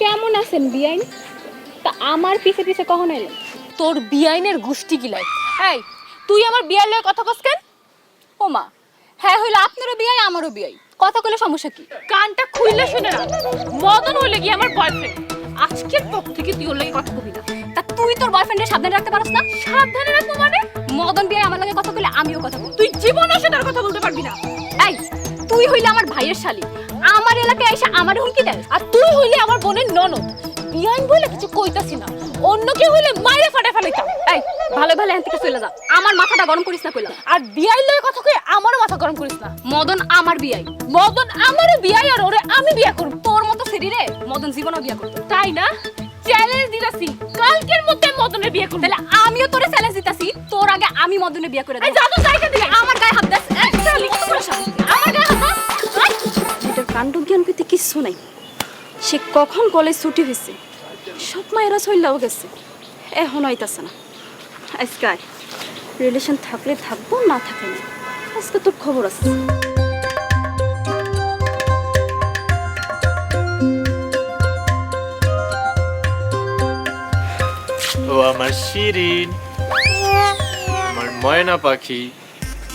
কেমন আছেন বিআইন? তা আমার পিছে পিছে কখন এলেন? তোর বিআইনের গোষ্ঠী গিলাই এই, তুই আমার বিয়ার লয়ে কথা কস কেন? ও মা হ্যাঁ হইল আপনারও বিয়াই আমারও বিয়াই কথা কইলে সমস্যা কি? কানটা খুইলে শুনে না মদন হইলে গিয়ে আমার বয়ফ্রেন্ড আজকের পর থেকে তুই ওর লাগে কথা কবি না। তা তুই তোর বয়ফ্রেন্ডের সাবধানে রাখতে পারছ না? সাবধানে রাখব মানে? মদন বিয়াই আমার লাগে কথা কইলে আমিও কথা বলব। তুই জীবনও সেটার কথা বলতে পারবি না। এই তুই হইলে আমার ভাইয়ের শালি। আমার এলাকায় এসে আমার হুমকি দেয়। আর তুই হইলে আমার বোনের ননদ। বিয়াইন বলে কিছু কইতাছি না। অন্য কেউ হইলে মাইরে ফাটা ফেলাইতাম। এই ভালো ভালো এখান থেকে চলে যা। আমার মাথাটা গরম করিস না কইলাম আর বিয়াই লয়ে কথা কই আমারও মাথা গরম করিস না। মদন আমার বিয়াই মদন আমারও বিয়াই আর ওরে আমি বিয়া করব। তোর মতো সিঁড়ি রে মদন জীবনও বিয়া করতো। তাই না? চ্যালেঞ্জ দিতাছি। কালকের মধ্যে মদনের বিয়ে করব। তাহলে আমিও তোরে চ্যালেঞ্জ দিতাছি। তোর আগে আমি মদনে বিয়া করে দেব। এই যা তো জায়গা দিয়ে আমার গায়ে এটার কাণ্ড জ্ঞান পেতে কিচ্ছু নাই। সে কখন কলেজ ছুটি হয়েছে সব মায়েরা চললেও গেছে। এখন হইতাছে না। আজকে রিলেশন থাকলে থাকব, না থাকলে না আজকে তোর খবর আছে। ও আমার শিরিন, আমার ময়না পাখি,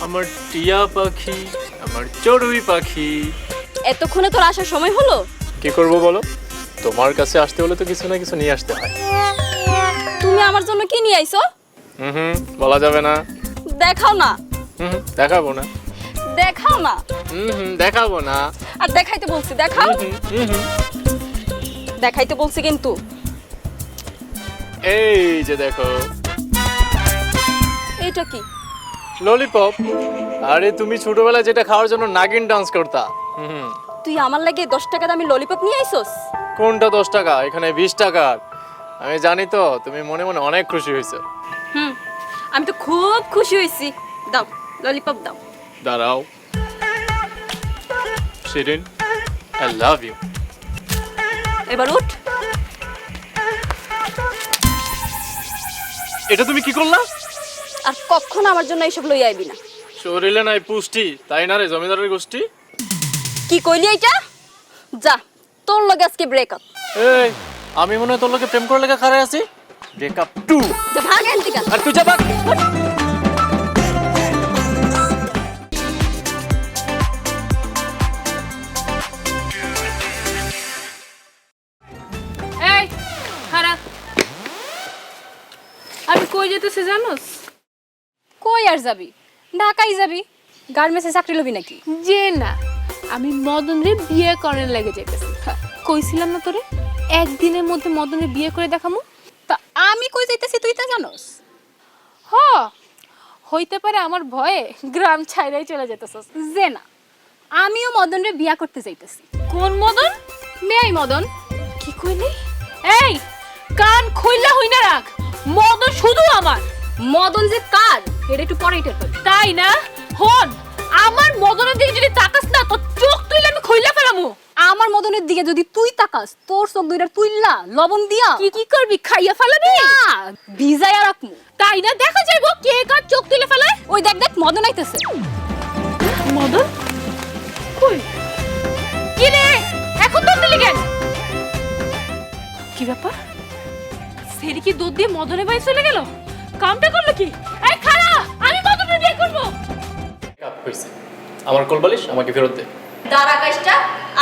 আমার টিয়া পাখি, আমার চড়ুই পাখি। এতক্ষণে তোর আসার সময় হলো? কি করব বলো? তোমার কাছে আসতে হলে তো কিছু না কিছু নিয়ে আসতে হয়। তুমি আমার জন্য কি নিয়ে আইছো? হুম হুম বলা যাবে না। দেখাও না। হুম দেখাবো না। দেখাও না। হুম হুম দেখাবো না। আর দেখাইতে বলছি দেখাও। দেখাইতে বলছি কিন্তু। এই যে দেখো। এইটা কি? ললিপপ আরে তুমি ছোটবেলায় যেটা খাওয়ার জন্য নাগিন ডান্স করতা। হুম। তুই আমার লাগে দশ টাকা দামি ললিপপ নিয়ে আইসোস? কোনটা দশ টাকা? এখানে বিশ টাকা। আমি জানি তো তুমি মনে মনে অনেক খুশি হয়েছো। হুম আমি তো খুব খুশি হয়েছি। দাও ললিপপ দাও। দাঁড়াও। শিরিন আই লাভ ইউ এবার উঠ। এটা তুমি কি করলা? আর কখনো আমার জন্য এইসব লই আইবি না। শরীরে নাই পুষ্টি তাই না রে জমিদারের গোষ্ঠী? কি কইলি এইটা? যা তোর লগে আজকে ব্রেকআপ এই আমি মনে হয় তোর লোকে প্রেম করে লেখা খারাপ আছি। ব্রেকআপ টু যা ভাগ এখান থেকে। আর তুই এই খারাপ আমি কই যেতেছি জানোস? কই আর যাবি? ঢাকাই যাবি? গার্মেন্টসে চাকরি লবি নাকি? যে না আমি মদনরে বিয়ে করার লাগে যেতেছি কইছিলাম না তোরে? একদিনের মধ্যে মদনের বিয়ে করে দেখামু? তা আমি কই যাইতেছি তুই তা জানোস? হ হইতে পারে আমার ভয়ে গ্রাম ছাইরাই চলে যেতেছস যে না আমিও মদনরে বিয়া করতে যাইতেছি। কোন মদন? মেয়াই মদন। কি কইলি? এই কান খুইলা হই না রাখ মদন শুধু আমার। মদন যে কার? এটা একটু পরেই টের পাবি তাই না? হন আমার মদনের দিকে যদি তাকাস না তো চোখ তুইলে আমি খুইলা ফেলামু। আমার মদনের দিকে যদি তুই তাকাস তোর চোখ দুইটার তুইল্লা লবণ দিয়া। কি কি করবি? খাইয়া ফেলাবি? না ভিজাইয়া রাখমু। তাই না? দেখা যাইবো কে কার চোখ তুলে ফেলায়। ওই দেখ দেখ মদন আইতেছে। মদন? কই? কি রে? এখন দৌড় দিলি কেন? কি ব্যাপার? সেরি কি দুধ দিয়ে মদনে বাই চলে গেল? কামটা করল কি? এই খারা আমি বিয়ে করব। ব্রেকআপ হয়েছে। আমার কোলবালিশ আমাকে ফেরত দে। দাঁড়া কাজটা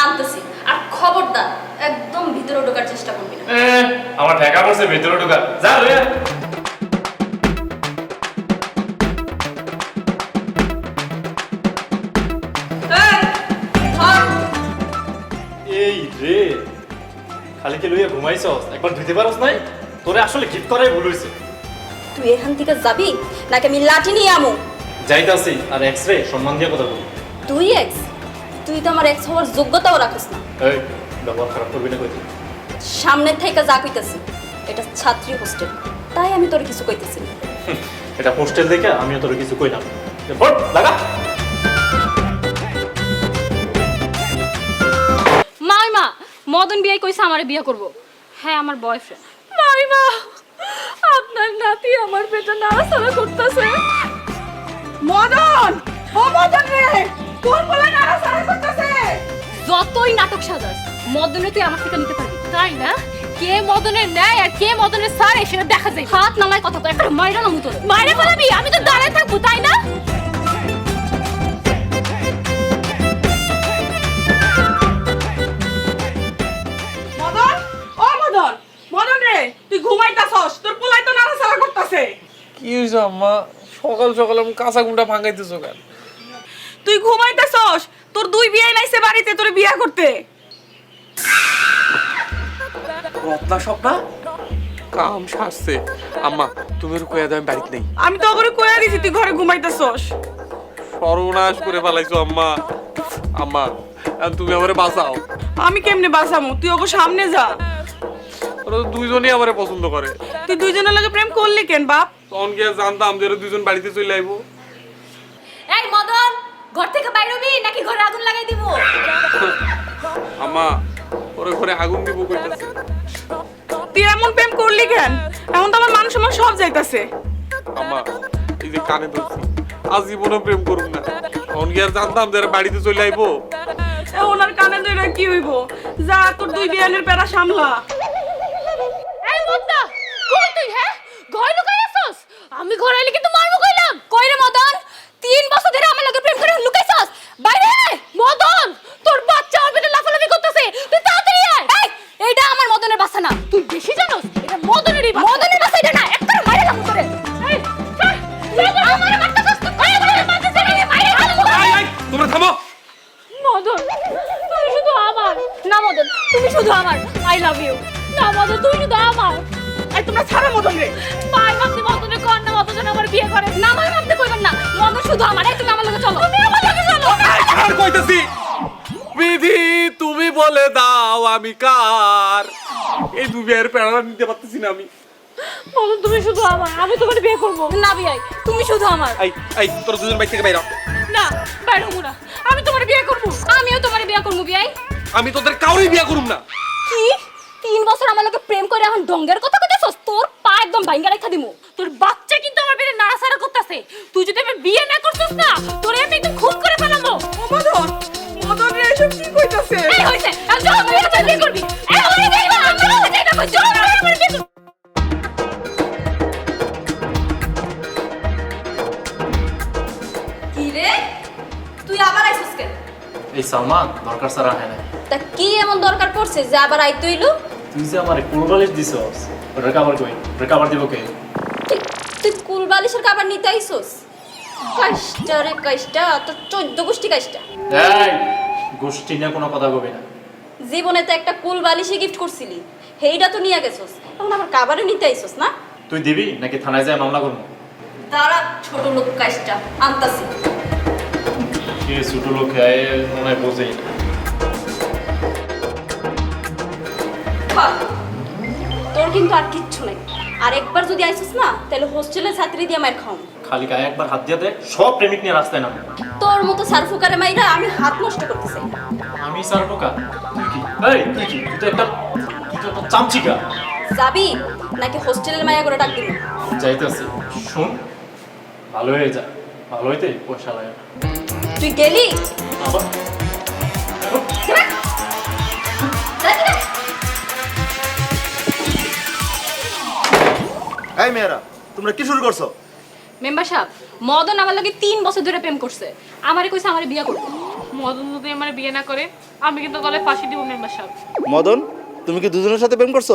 আনতেছি। আর খবরদার একদম ভিতরে ঢোকার চেষ্টা করবি না। আমার ঠেকা পড়ছে ভেতরে ঢোকা। যা এই রে খালি কি লইয়া ঘুমাইছস? একবার ধুইতে পারস নাই? তোরে আসলে গিফট করাই ভুল হইছে। তুই এখান থেকে যাবি? নাকি আমি লাঠি নিয়ে আমু? যাইতাছি আর এক্সরে সম্মান দিয়ে কথা বলি তুই এক্স তুই তো আমার এক্স হওয়ার যোগ্যতাও রাখিস না। এই ব্যবহার খারাপ করবি না কইতে। সামনের থেকে যা কইতাছি এটা ছাত্রী হোস্টেল তাই আমি তোর কিছু কইতেছি না। এটা হোস্টেল দেখে আমিও তোর কিছু কইলাম। বট লাগা। মাই মা মদন বিয়াই কইছে আমারে বিয়ে করব। হ্যাঁ আমার বয়ফ্রেন্ড মাইমা আপনার নাতি আমার পেটে নাড়াচাড়া করতেছে। মদন! ও মদন রে! কোন বলে নাড়াচাড়া করতেছে? যতই নাটক সাজাস মদনে তুই আমার থেকে নিতে পারবি। তাই না? কে মদনের ন্যায় আর কে মদনের সারে সেটা দেখা যায়। হাত নামায় কথা কয় একটা মাইরা নামু তোরে। মায়েরা ফেলাবি? আমি তো দাঁড়ায় থাকব তাই না? তুই ঘুমাইতাছস? তোর পোলাই তো নাড়াচাড়া করতাছে। কি হয়েছে আম্মা? সকাল সকাল আমি কাঁচা গুমটা ভাঙাইতেছো কেন? তুই ঘুমাইতাছস? তোর দুই বিয়ে নাইছে বাড়িতে তোর বিয়া করতে। রত্না স্বপ্না? কাম সারছে। আম্মা তুমি ওর কয়া দাও আমি বাড়িতে নেই। আমি তো ওরে কইয়া দিছি তুই ঘরে ঘুমাইতাছস। সর্বনাশ করে ফেলাইছো আম্মা। আম্মা তুমি আমারে বাঁচাও। আমি কেমনে বাঁচামু? তুই ওকে সামনে যা। ওরা তো দুইজনই আমারে পছন্দ করে। তুই দুইজনের লগে প্রেম করলি কেন বাপ? তখন কি আর জানতাম যে ওরা দুইজন বাড়িতে চলে আইবো? এই মদন ঘর থেকে বাইরে হবি নাকি ঘরে আগুন লাগাই দিব? আম্মা ওরে ঘরে আগুন দিব কইতাছে তুই এমন প্রেম করলি কেন? এখন তো আমার মান সম্মান সব যাইতাছে। আম্মা এই যে কানে ধরছি আজীবনও প্রেম করুন না। তখন কি আর জানতাম যে বাড়িতে চলে আইবো? ওনার কানে ধরে কি হইব? যা তোর দুই বিয়ানের প্যারা সামলা। এই মদ্দা কই তুই হ্যাঁ? ঘর লুকাই আসছস আমি ঘর আইলে কিন্তু মারবো কইলাম। কই রে মদন? তিন বছর ধরে আমার লগে প্রেম করে লুকাইছস বাইরে মদন তোর বাচ্চা আমার পেটে লাফালাফি করতেছে। তুই তাড়াতাড়ি আয়! এই এইটা আমার মদনের বাসা না। তুই বেশি জানোস? এটা মদনেরই বাচ্চা। মদনের বাসা এটা না। একটা মাইরা নামু তোরে। এই, আমারে মারতেছস। তোমরা থামো। মদন তুই শুধু আমার। না মদন তুমি শুধু আমার। আই লাভ ইউ না মদন তুই শুধু আমার। এই তোমরা ছাড়া মদন রে। মায়ের ভাবতে মদনের কর না মদন যেন আমার বিয়ে করে। না আমার ভাবতে কইবেন না। মদন শুধু আমার। এই তুমি আমার লগে চলো। তুমি আমার লগে চলো। আর কইতাছি? বিধি তুমি বলে দাও আমি কার। এই দু বিয়ের প্যারা নিতে পারতেছি না আমি। মদন তুমি শুধু আমার। আমি তোমার বিয়ে করব। না বিয়াই তুমি শুধু আমার। এই এই তোর দুজন বাইক থেকে বাইরা না বাইরে হব না। আমি তোমার বিয়ে করব। আমিও তোমার বিয়ে করব বিয়াই। আমি তোদের কাউরে বিয়ে করুম না। কি? তিন বছর আমার লগে প্রেম করে এখন ডঙ্গের কথা কইতেছস? তোর পা একদম ভাঙ্গা রেখা দিমু। তোর বাচ্চা কিন্তু আমার পেটে নাড়াচাড়া করতেছে। তুই যদি আমি বিয়ে না করছিস না তোর আমি একদম খুন করে ফেলাবো ও মদন মদন রে এসব কি কইতাছে? এই হইছে এখন তুই বিয়ে করবি এই না আমি বিয়ে করবি। এই সালমান দরকার সারা হয় না তা কি এমন দরকার পড়ছে যে আবার আইতে হইল? তুই যে আমার কুলবালিশ দিছস ওটা কাবার কই? ওটা কাবার দিব কে? তুই তুই কুল বালিশের কাবার নিতে আইছস? কাইষ্টা রে কাইষ্টা তোর চোদ্দ গোষ্ঠী কাইষ্টা এই গোষ্ঠী নিয়ে কোনো কথা কবি না। জীবনে তো একটা কুল বালিশে গিফট করছিলি হেইটা তো নিয়ে গেছস। এখন আবার কাবারে নিতে আইছস না? তুই দিবি নাকি থানায় যায় মামলা করব? দাঁড়া ছোট লোক কাইষ্টা আনতাছি। কে ছোট লোক খায় মনে হয় বোঝেই। তোর কিন্তু আর কিচ্ছু নাই। আর একবার যদি আইছস না তাহলে হোস্টেলের ছাত্রী দিয়ে খাও খালি গায়ে একবার হাত দিয়ে সব প্রেমিক নিয়ে রাস্তায় নামে তোর মতো সারফুকারে মাইরা আমি হাত নষ্ট করতে চাই আমি তুই কি? এই তুই কি? তুই তো একটা তুই তো একটা চামচিকা। যাবি? নাকি হোস্টেলের মায়া করে ডাক দিবি? যাইতেছি। শুন ভালো হয়ে যা। ভালো হইতে পয়সা লাগে না। তুই গেলি? এই মেয়েরা তোমরা কি শুরু করছ? মেম্বার সাহেব মদন আমার লাগে তিন বছর ধরে প্রেম করছে। আমারে কইছে আমারে বিয়ে করবে মদন যদি আমার বিয়ে না করে আমি কিন্তু গলায় ফাঁসি দিব মেম্বার সাহেব। মদন তুমি কি দুজনের সাথে প্রেম করছ?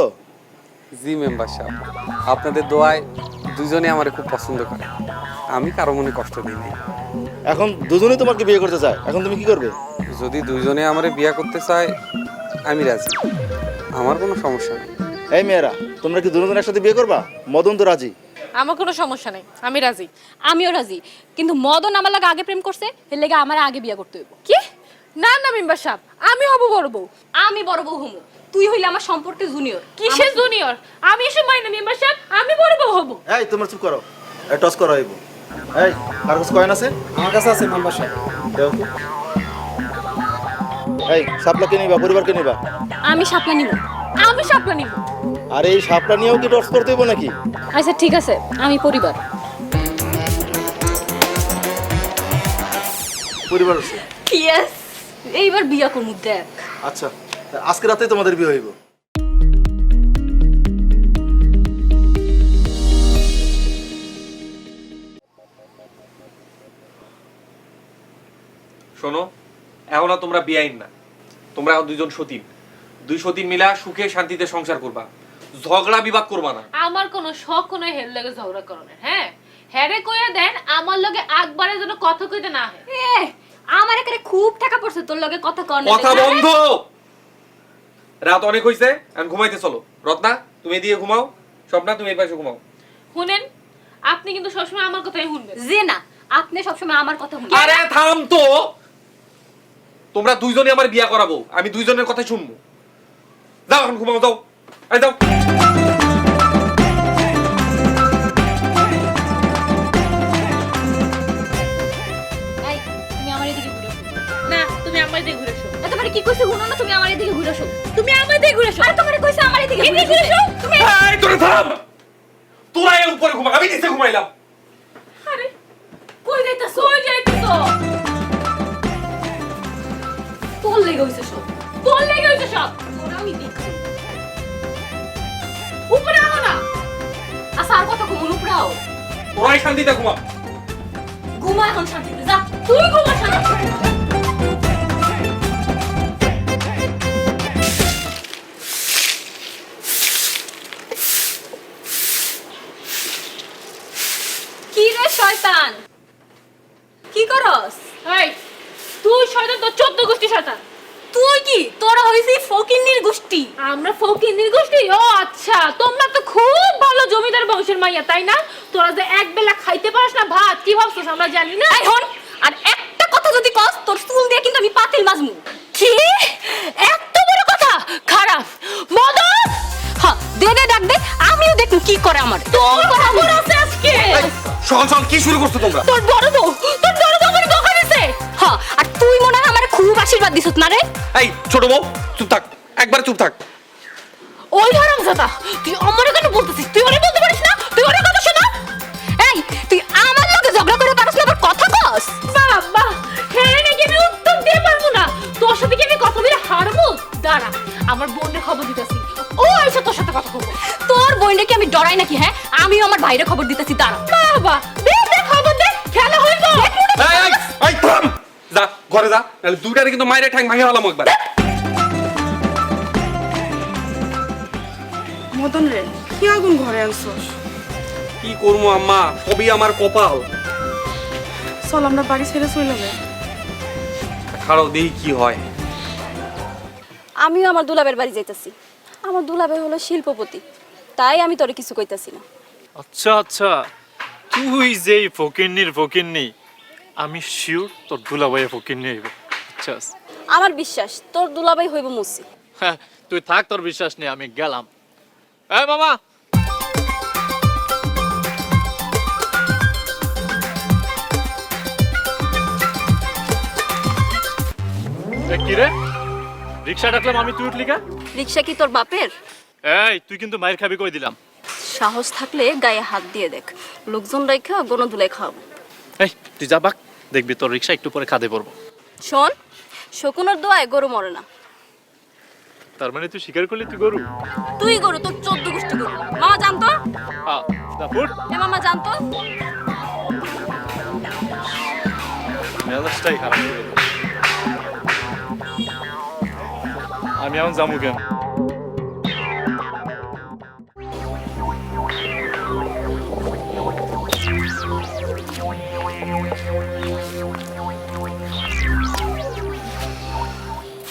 জি মেম্বার সাহেব। আপনাদের দোয়ায় দুজনে আমারে খুব পছন্দ করে। আমি কারও মনে কষ্ট দিই নাই এখন দুজনেই তোমাকে বিয়ে করতে চায় এখন তুমি কি করবে? যদি দুইজনে আমারে বিয়ে করতে চায় আমি রাজি। আমার কোনো সমস্যা নেই। এই মেয়েরা তোমরা কি দুজন একসাথে বিয়ে করবা? মদন তো রাজি। আমার কোনো সমস্যা নেই আমি রাজি। আমিও রাজি। কিন্তু মদন আমার লাগে আগে প্রেম করছে এর লেগে আমার আগে বিয়ে করতে হইব। কি? না না মেম্বার সাহেব আমি হব বড় বউ। আমি বড় বউ হমু তুই হইলে আমার সম্পর্কে জুনিয়র। কিসের জুনিয়র? আমি এসব মাই না মেম্বার সাহেব আমি বড় বউ হব। এই তোমরা চুপ করো। টস করো হইব। এই কার কাছে কয়েন আছে? আমার কাছে আছে মেম্বার সাহেব দেও। এই সাপলা কে নিবা পরিবারকে নিবা। আমি সাপলা নিব। আমি সাপলা নিব। আর এই সাপটা নিয়েও কি টস করতে হইব নাকি? আচ্ছা ঠিক আছে। আমি পরিবার। পরিবার আছে। ইয়েস এইবার বিয়া করমু দেখ। আচ্ছা আজকে রাতে তোমাদের বিয়ে হইব। শোনো এখন আর তোমরা বিয়াইন না। তোমরা এখন দুইজন সতীন। দুই সতীন মিলা সুখে শান্তিতে সংসার করবা। ঝগড়া বিবাদ করবা না। আমার কোনো শখ কোনো হেল লাগে ঝগড়া করণের হ্যাঁ? হ্যারে কইয়া দেন আমার লগে একবারের জন্য কথা কইতে না হয়। এ আমার এখানে খুব টাকা পড়ছে তোর লগে কথা কর না। কথা বন্ধ! রাত অনেক হইছে এখন ঘুমাইতে চলো। রত্না তুমি এদিকে ঘুমাও। স্বপ্না তুমি এই পাশে ঘুমাও। শুনেন আপনি কিন্তু সবসময় আমার কথাই শুনবেন। যে না আপনি সবসময় আমার কথা শুনবেন। আরে থাম তো! তোমরা দুইজনে আমার বিয়া করাবো আমি দুইজনের কথা শুনব। যাও এখন ঘুমাও যাও। এই যাও। এই তুমি আমার এদিকে ঘুরে আসো। না তুমি দিকে ঘুরে তোমারে কি কইছে শুনো না তুমি আমার এদিকে ঘুরে আসো তুমি আমার ঘুরে আসো আরে তোমারে কইছে আমার এদিকে ঘুরে আসো তুমি এই তোরা থাম। তোরা এর উপরে ঘুমা আমি নিচে ঘুমাইলাম। আরে কই যাইতাছো? কই যাইতাছো? তোর লেগে হইছে সব। তোর লেগে হইছে সব। তোরা আমি দেখছি উপরে আও না। আচ্ছা আর কথা কমন উপরাও তোরাই শান্তিতে ঘুমা ঘুমা এখন শান্তিতে যা। তুই ঘুমা শান্তি কি রে শয়তান? কি করস? এই শয়তান তোর চোদ্দ গোষ্ঠী শয়তান। তুই কি? তোরা হইছি ফকিন্নির গোষ্ঠী। আমরা ফকিন্দির গোষ্ঠী? ও আচ্ছা। তোমরা তো খুব ভালো জমিদার বংশের মাইয়া তাই না? তোরা যে এক বেলা খাইতে পারিস না ভাত কি ভাবছিস আমরা জানি না? এই হন আর একটা কথা যদি কস তোর চুল দিয়ে কিন্তু আমি পাতিল মাজমু। কি? এত বড় কথা? খারাপ। মদন? হ্যাঁ দে দে ডাক দে আমিও দেখুন কি করে আমার। তোর খবর আছে আজকে? সকাল সকাল কি শুরু করছ তোমরা? তোর বড় বউ তোর বড় বউ আমার হ্যাঁ আর তুই মনে হয় আমার খুব আশীর্বাদ দিছিস না রে? এই ছোট বউ চুপ থাক একবার চুপ থাক। ওই হারাম জাদা তুই আমার কেন বলতেছিস? তুই ওরে বলতে পারিস না? তুই ওরে কথা শোনা। এই তুই আমার লগে ঝগড়া করে পারিস না আবার কথা কস? বাবা হ্যাঁ নাকি আমি উত্তর দিয়ে পারব না? তোর সাথে কি আমি কথা বলে হারবো? দাঁড়া আমার বোনের খবর দিতেছি। ও এসে তোর সাথে কথা বলব। তোর বোনকে কি আমি ডরাই নাকি হ্যাঁ? আমিও আমার ভাইরে খবর দিতেছি দাঁড়া। বাবা দে দে ঘরে যা নাহলে দুইটারে কিন্তু মাইরে ঠ্যাং ভাঙে হলাম একবার। মদন রে কি আগুন ঘরে আনছস? কি করব আম্মা? সবই আমার কপাল। চল আমরা বাড়ি ছেড়ে চলে যাই। খাড়াও দেখি কি হয়। আমিও আমার দুলাবের বাড়ি যাইতাছি। আমার দুলাবে হলো শিল্পপতি। তাই আমি তোরে কিছু কইতাছি না। আচ্ছা আচ্ছা। তুই যেই ফকিন্নির ফকিন্নি আমি শিওর তোর দুলাভাইয়ে ফকিন্নি হইব আচ্ছা। আমার বিশ্বাস তোর দুলাভাই হইব মুসি। হ্যাঁ, তুই থাক তোর বিশ্বাস নেই আমি গেলাম। এই মামা! এ, কি রে? রিক্সা ডাকলাম আমি তুই উঠলি কা রিক্সা কি তোর বাপের? এই তুই কিন্তু মায়ের খাবি কই দিলাম। সাহস থাকলে গায়ে হাত দিয়ে দেখ। লোকজন রেখা গণ দুলাই খাওয়াবো। এই তুই যা বাক। দেখবি তোর রিক্সা একটু পরে খাদে পড়ব শোন শকুনের দোয়ায় গরু মরে না। তার মানে তুই স্বীকার করলি তুই গরু? তুই গরু তোর চোদ্দ গোষ্ঠী গরু। মামা জানতো? না ফুট। এ মামা জানতো? মেজাজটাই খারাপ আমি এখন যাব কেন?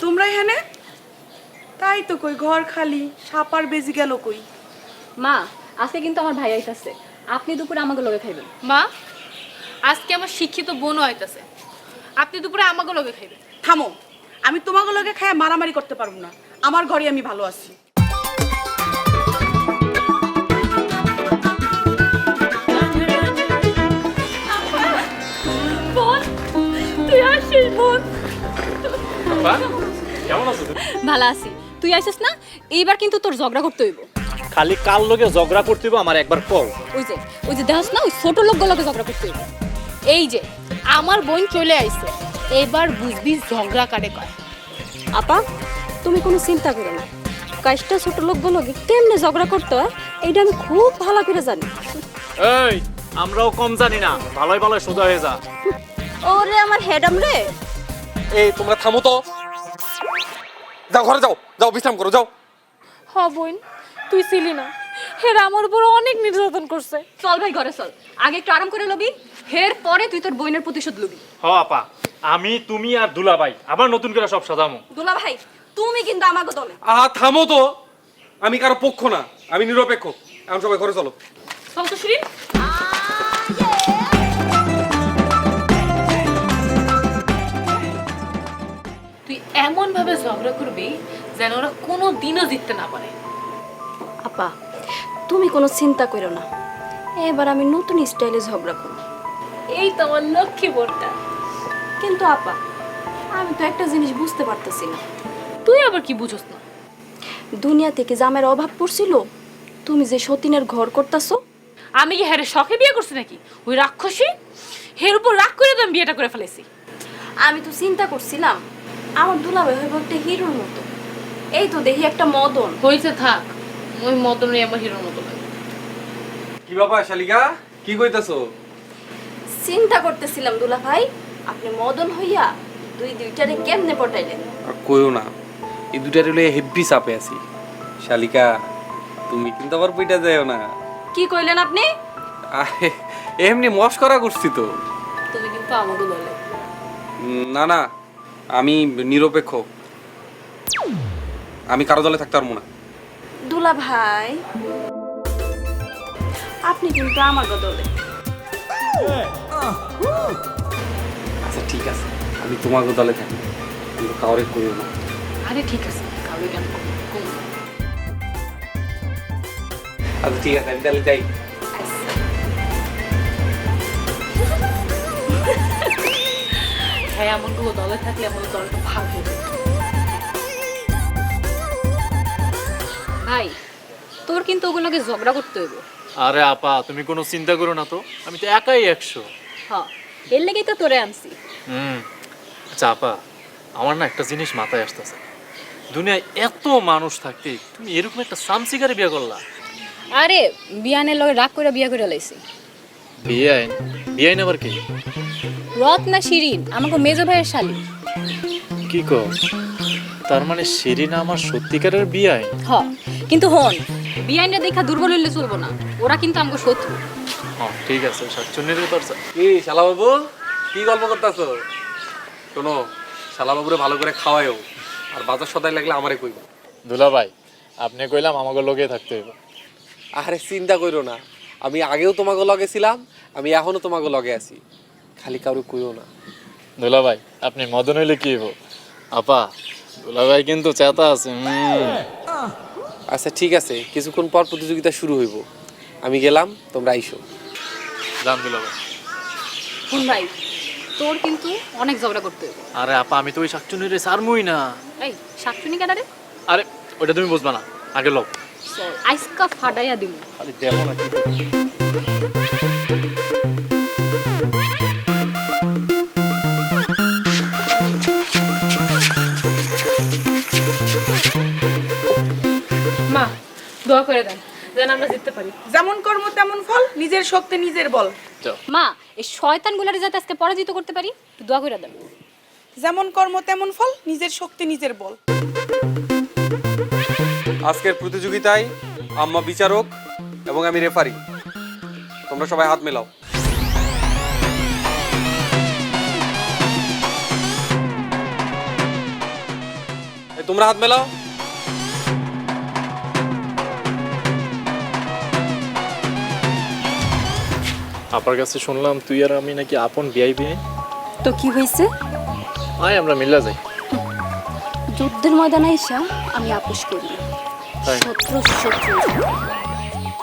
তোমরা এখানে? তাই তো কই ঘর খালি সাপার বেজি গেল কই? মা আজকে কিন্তু আমার ভাই আইতাছে। আপনি দুপুরে আমাকে লগে খাইবেন। মা আজকে আমার শিক্ষিত বোনও আইতাছে। আপনি দুপুরে আমাকে লগে খাইবেন। থামো। আমি তোমাকে লগে খাইয়া মারামারি করতে পারব না। আমার ঘরে আমি ভালো আছি। বোন কেমন আছো ভালো আছি। তুই আইছিস না? এইবার কিন্তু তোর ঝগড়া করতে হইব। খালি কাল লোকে ঝগড়া করতে হবে আমার একবার কল ওই যে ওই যে দেখাস না? ওই ছোট লোকগুলোকে ঝগড়া করতে হইব। এই যে আমার বোন চলে আইছে। এবার বুঝবি ঝগড়া কারে কয়। আপা তুমি কোনো চিন্তা করো না। কাজটা ছোট লোকগুলো কেমনে ঝগড়া করতে হয় এইটা আমি খুব ভালো করে জানি। এই আমরাও কম জানি না। ভালোই ভালোই সোজা হয়ে যা। ওরে আমার হেডাম রে। এই তোমরা থামো তো। যাও ঘরে যাও যাও বিশ্রাম করো যাও। হ বোন তুই ছিলি না। হেরা আমার উপর অনেক নির্যাতন করছে। চল ভাই ঘরে চল। আগে একটু আরাম করে লবি হের পরে তুই তোর বোনের প্রতিশোধ লবি। হ আপা আমি তুমি আর দুলাভাই আবার নতুন করে সব সাজামো। দুলা ভাই তুমি কিন্তু আমাকে দলে। আহা থামো তো। আমি কারও পক্ষ না আমি নিরপেক্ষ। এখন সবাই ঘরে চলো। চল তো শিরিন। তুই এমন ভাবে ঝগড়া করবি যেন ওরা কোনো দিনও জিততে না পারে। আপা তুমি কোনো চিন্তা করো না। এবার আমি নতুন স্টাইলে ঝগড়া করব। এই তো আমার লক্ষ্মী বোরটা। কিন্তু আপা আমি তো একটা জিনিস বুঝতে পারতেছি না। তুই আবার কি বুঝোস না? দুনিয়া থেকে জামের অভাব পড়ছিল তুমি যে সতীনের ঘর করতেছো। আমি কি হ্যারে শখে বিয়ে করছি নাকি? ওই রাক্ষসী? হের উপর রাগ করে তো আমি বিয়েটা করে ফেলেছি আমি তো চিন্তা করছিলাম আমার দুলাভাই হইব একটা হিরোর মতো। এই তো দেখি একটা মদন। হয়েছে থাক ওই মদনে আমার হিরোর মতো লাগে। কি বাবা শালিকা? কি কইতাছো? চিন্তা করতেছিলাম দুলা ভাই আপনি মদন হইয়া দুই দুইটারে কেমনে পটাইলেন? আর কইও না এই দুটার হলে হেভি চাপে আছি। শালিকা তুমি কিন্তু আবার বইটা যাও না। কি কইলেন আপনি? আরে এমনি মস্করা করছি তো। তুমি কিন্তু আমাকে বলে না না আমি নিরপেক্ষ। আমি কারও দলে থাকতে পারব না। দুলা ভাই আপনি কিন্তু আমার দলে। আচ্ছা ঠিক আছে। আমি তোমাকে দলে থাকি। কিন্তু কাউরে করিও না। আরে ঠিক আছে। কাউকে কেন। আচ্ছা ঠিক আছে। আমি তাহলে যাই। হ্যাঁ এমন কোনো দলে থাকলে আমাদের দলটা ভাগ হয়ে যেত। ভাই তোর কিন্তু ওগুলোকে ঝগড়া করতে হইব। আরে আপা তুমি কোনো চিন্তা করো না তো। আমি তো একাই একশো। হ এর লেগেই তো তোরে আনছি। হুম। আচ্ছা আপা আমার না একটা জিনিস মাথায় আসতেছে। দুনিয়ায় এত মানুষ থাকতে তুমি এরকম একটা সামসিকারে বিয়ে করলা। আরে বিয়ানের লগে রাগ করে বিয়া করে লাইছি। বিয়ে আইন? বিয়ে আইন আবার কি? রত না শিরিন? আমাকে মেজো ভাইয়ের শালি। কি কো? তার মানে শিরিনা আমার সত্যিকারের বিয়ে আইন হ কিন্তু হন বিয়াইনটা দেখা দুর্বল হইলে চলবো না। ওরা কিন্তু আমাকে শত্রু। হ্যাঁ ঠিক আছে শাকচুন্নির তোর কি শালা বাবু কি গল্প করতেছো? শোনো শালা বাবুরে ভালো করে খাওয়াইও আর বাজার সদাই লাগলে আমারে কইব। দুলা ভাই আপনি কইলাম আমাকে লগে থাকতে হইব। আরে চিন্তা করো না। আমি আগেও তোমাকে লগে ছিলাম আমি এখনও তোমাকে লগে আছি। খালি কারও কইও না। দুলা ভাই আপনি মদন হইলে কি হইব? আপা দুলা ভাই কিন্তু চেতা আছে আচ্ছা ঠিক আছে কিছুক্ষণ পর প্রতিযোগিতা শুরু হইব। আমি গেলাম তোমরা আইসো। যান দুলা ভাই হন ভাই তোর কিন্তু অনেক ঝগড়া করতে হইব। আরে আপা আমি তো ওই শাকচুন্নির সারমুই না। এই শাকচুনি কেনারে আরে ওইটা তুমি বুঝবা না আগে লও। আইসকা ফাটাইয়া দিমু। খালি দেখো না। করে দেন যেন আমরা জিততে পারি। যেমন কর্ম তেমন ফল নিজের শক্তি নিজের বল। মা এই শয়তানগুলারে যাতে আজকে পরাজিত করতে পারি দোয়া করে দেন। যেমন কর্ম তেমন ফল নিজের শক্তি নিজের বল। আজকের প্রতিযোগিতায় আম্মা বিচারক এবং আমি রেফারি। তোমরা সবাই হাত মেলাও। তোমরা হাত মেলাও। আপার কাছে শুনলাম তুই আর আমি নাকি আপন বিআইবি তো কি হয়েছে? আয় আমরা মিল্লা যাই। যুদ্ধের ময়দানে এসা আমি আপোষ করি। তাই? শত্রু শত্রু।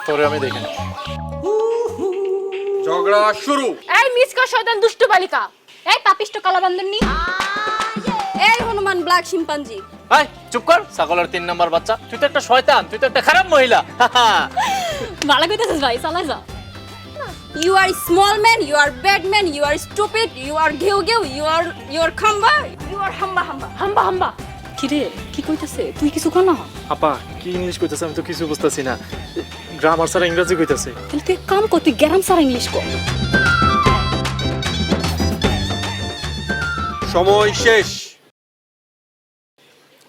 তোরে আমি দেখি ঝগড়া শুরু। এই মিসকা শয়তান দুষ্টু বালিকা। এই পাপিষ্ট কালাবান্দরনি এই হনুমান ব্ল্যাক শিম্পাঞ্জি। আয় চুপ কর ছাগলের তিন নম্বর বাচ্চা। তুই তো একটা শয়তান তুই তো একটা খারাপ মহিলা। ভালো কইতেছিস ভাই চালা যা। You R small man, you are bad man, you are stupid, you are ঘেউ ঘেউ, you are you are খাম্বা, you are হাম্বা হাম্বা। হাম্বা হাম্বা কিরে কি কইতাছে? তুই কিছু কর না? আপা কি ইংলিশ কইতাছে আমি তো কিছু বুঝতাছি না। গ্রামার স্যার ইংরেজি কইতাছে। তাহলে তুই এক কাম কর তুই গ্যারাম সারা ইংলিশ কর। সময় শেষ।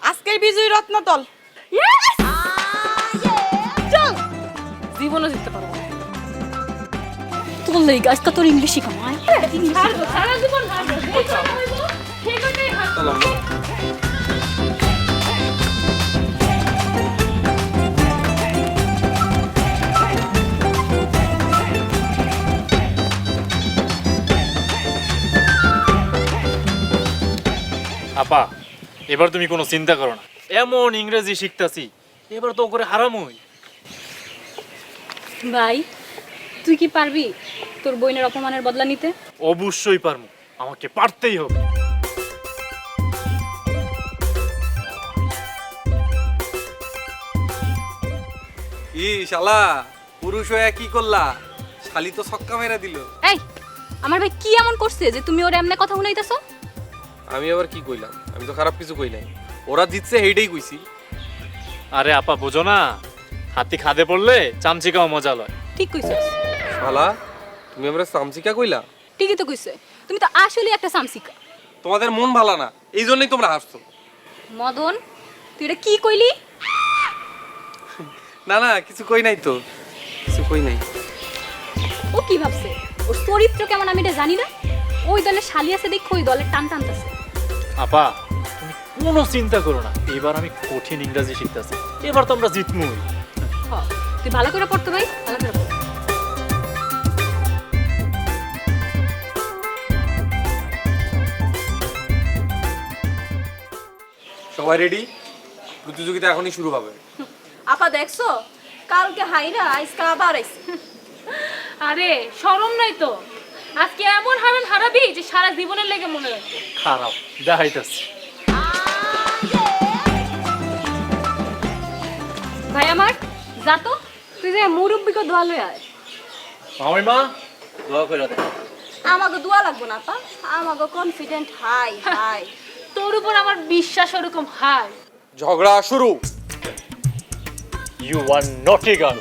আজকের বিজয়ী রত্নতল। জীবনও জিততে পারব হারবো। আপা এবার তুমি কোনো চিন্তা করো না এমন ইংরেজি শিখতাছি এবার তো করে হারামই ভাই তুই কি পারবি তোর বইনের অপমানের বদলা নিতে? অবশ্যই পারব। আমাকে পারতেই হবে। ই শালা পুরুষ হয়ে কি করলা? শালি তো ছক্কা মেরা দিল। এই আমার ভাই কি এমন করছে যে তুমি ওর এমনি কথা শুনাইতেছো? আমি আবার কি কইলাম? আমি তো খারাপ কিছু কই নাই। ওরা জিতছে হেইটাই কইছি। আরে আপা বোঝো না। হাতি খাদে পড়লে চামচিকাও মজা লয়। ঠিক কইছস। শালা তুমি আমরা সামসিকা কইলা? ঠিকই তো কইছে। তুমি তো আসলে একটা সামসিকা। তোমাদের মন ভালো না এই জন্যই তোমরা হাসছো। মদন তুই এটা কি কইলি? না না কিছু কই নাই তো। কিছু কই নাই। ও কি ভাবছে? ওর চরিত্র কেমন আমি এটা জানি না। ওই দলে শালি আছে দেখো ওই দলের টান টানতেছে আপা তুমি কোনো চিন্তা করো না। এবার আমি কঠিন ইংরেজি শিখতেছি। এবার তো আমরা জিতমুই। তুই ভালো করে পড়তো ভাই ভালো করে পড়। সবাই রেডি প্রতিযোগিতা এখনই শুরু হবে। আপা দেখছ? কালকে হাইরা আজকে আবার আইছে। আরে শরম নাই তো। আজকে এমন হারান হারাবি যে সারা জীবনের লেগে মনে রাখব। খারাপ দেখাইতেছি। ভাই আমার যা তো। তুই যে মুরব্বিকে দোয়া লই আয়। মামি মা? দোয়া করে দেয় আমাকে দোয়া লাগবো না আপা। আমাকে কনফিডেন্ট হাই হাই তোর উপর আমার বিশ্বাস ওরকম হাই ঝগড়া শুরু ইউ আর নটি গার্ল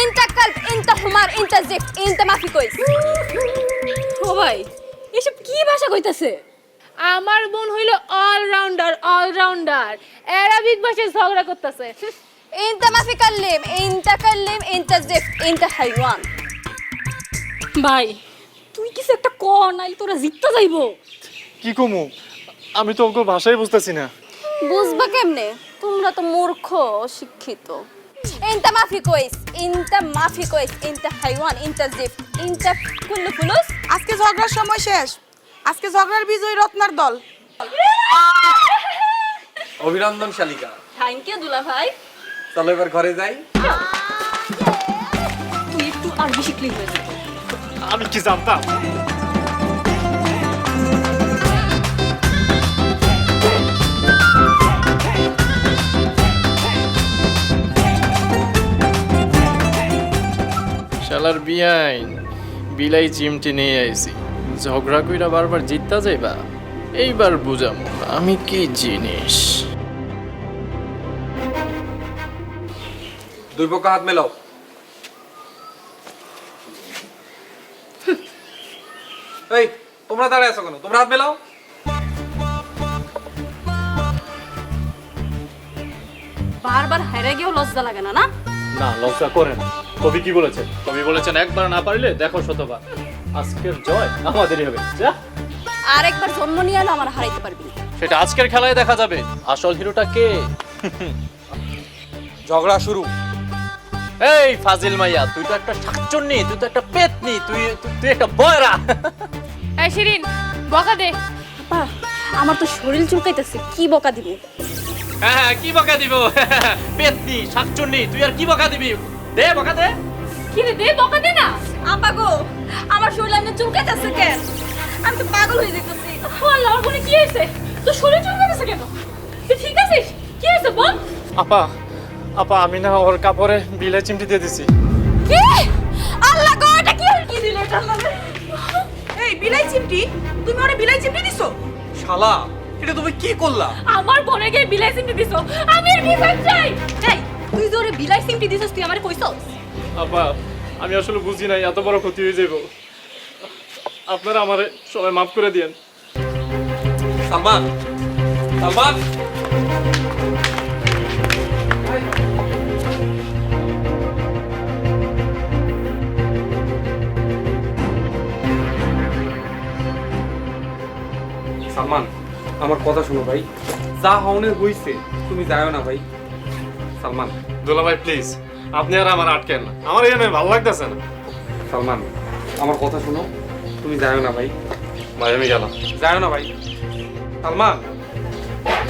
انت كلب انت حمار انت زفت انت ما في كويس ও ভাই এসব কি ভাষা কইতাছে আমার বোন হইল অলরাউন্ডার অলরাউন্ডার অ্যারাবিক ভাষায় ঝগড়া করতেছে انت ما في كلم انت كلم انت زفت انت حيوان ভাই তুই কিছু একটা ক নাই তোরা জিততে যাইবো। কি কমু? আমি তো ওকে ভাষাই বুঝতেছি না। বুঝবা কেমনে? তোমরা তো মূর্খ শিক্ষিত ইনতা মাফি কইস ইনতা মাফি কইস ইনতা হাইওয়ান ইনতা জিফ ইনতা কুল্লু ফুলুস। আজকে ঝগড়ার সময় শেষ। আজকে ঝগড়ার বিজয় রত্নার দল। অভিনন্দন শালিকা। থ্যাংক ইউ দুলা ভাই। চলো এবার ঘরে যাই। তুই একটু আর বেশি ক্লিন হয়ে আমি কি জানতাম শালার বিয়াইন বিলাই চিমটি নিয়ে আইছি। ঝগড়া কইরা বারবার জিততা যাইবা এইবার বুঝাম আমি কি জিনিস? দুই পক্ষ হাত মেলাও এই তোমরা দাঁড়ায় আছো কেন? তোমরা হাত মেলাও। বারবার হেরে গিয়েও লজ্জা লাগে না না? না লজ্জা করেন কবি কি বলেছেন? কবি বলেছেন একবার না পারলে দেখো শতবার। আজকের জয় আমাদেরই হবে। যা। আর জন্ম নিয়ে এলো আমার হারাইতে পারবি না। সেটা আজকের খেলায় দেখা যাবে। আসল হিরোটা কে? ঝগড়া শুরু। এই ফাজিল মাইয়া তুই তো একটা শাকচুন্নি তুই তো একটা পেতনি তুই তুই- তুই একটা বয়রা। এই শিরিন বকা দে। আপা আমার তো শরীর চুলকাইতেছে কি বকা দিব? হ্যাঁ হ্যাঁ কি বকা দিব? পেতনি শাকচুন্নি তুই আর কি বকা দিবি? দে বকা দে। কি রে দে বকা দে না। আপা গো আমার শরীর এমনি চুলকাইতেছে কেন আমি তো পাগল হয়ে যেতেছি আল্লাহ ওর কি হয়েছে? তোর শরীর চুলকাতেছে কেন? তুই ঠিক আছিস? কি হয়েছে বল। আপা আপা আমি না ওর কাপড়ে বিলে চিমটি দিয়ে দিছি। কি? আল্লাহ গো এটা কি কি দিলে এটা আল্লাহ? এই বিলাই চিমটি তুমি ওরে বিলাই চিমটি দিছো? শালা এটা তুমি কি করলা? আমার বোনে গিয়ে বিলাই সিমটি দিছো। আমি আর বিচার চাই এই তুই যে ওরে বিলাই সিমটি দিছিস তুই আমারে কইছস? আপা আমি আসলে বুঝি নাই এত বড় ক্ষতি হয়ে যাব আপনারা আমার সবাই মাফ করে দিয়েন। সালমান সালমান! সালমান আমার কথা শোনো ভাই। যা হওনের হইছে তুমি যাও না ভাই। সালমান। দুলা ভাই প্লিজ আপনি আর আমার আটকেন না। আমার এখানে ভালো লাগতেছে না। সালমান আমার কথা শোনো তুমি যাও না ভাই। ভাই আমি গেলাম। যাও না ভাই। সালমান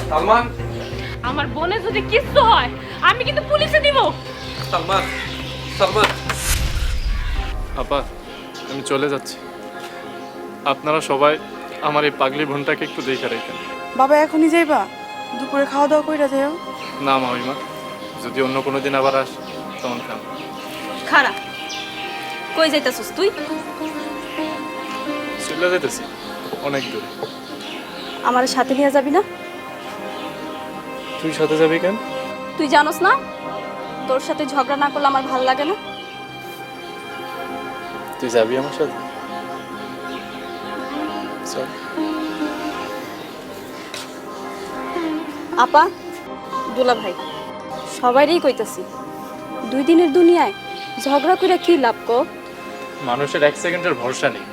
সালমান। আমার বোনে যদি কিচ্ছু হয় আমি কিন্তু পুলিশে দিব সালমান সালমান। আপা আমি চলে যাচ্ছি। আপনারা সবাই আমার এই পাগলি বোনটাকে একটু দেখে রেখেন। বাবা এখনই যাইবা? দুপুরে খাওয়া দাওয়া কইরা যাও না মা মামিমা যদি অন্য কোনো দিন আবার আস তখন খান খারা কই যাইতাছস তুই? চলে যেতেছি অনেক দূরে। আমার সাথে নিয়ে যাবি না? তুই সাথে যাবি কেন? তুই জানোস না তোর সাথে ঝগড়া না করলে আমার ভালো লাগে না? তুই যাবি আমার সাথে? চল আপা, দুলা ভাই, সবাইরই কইতাছি, দুই দিনের দুনিয়ায় ঝগড়া করে কি লাভ কো? মানুষের এক সেকেন্ডের ভরসা নেই।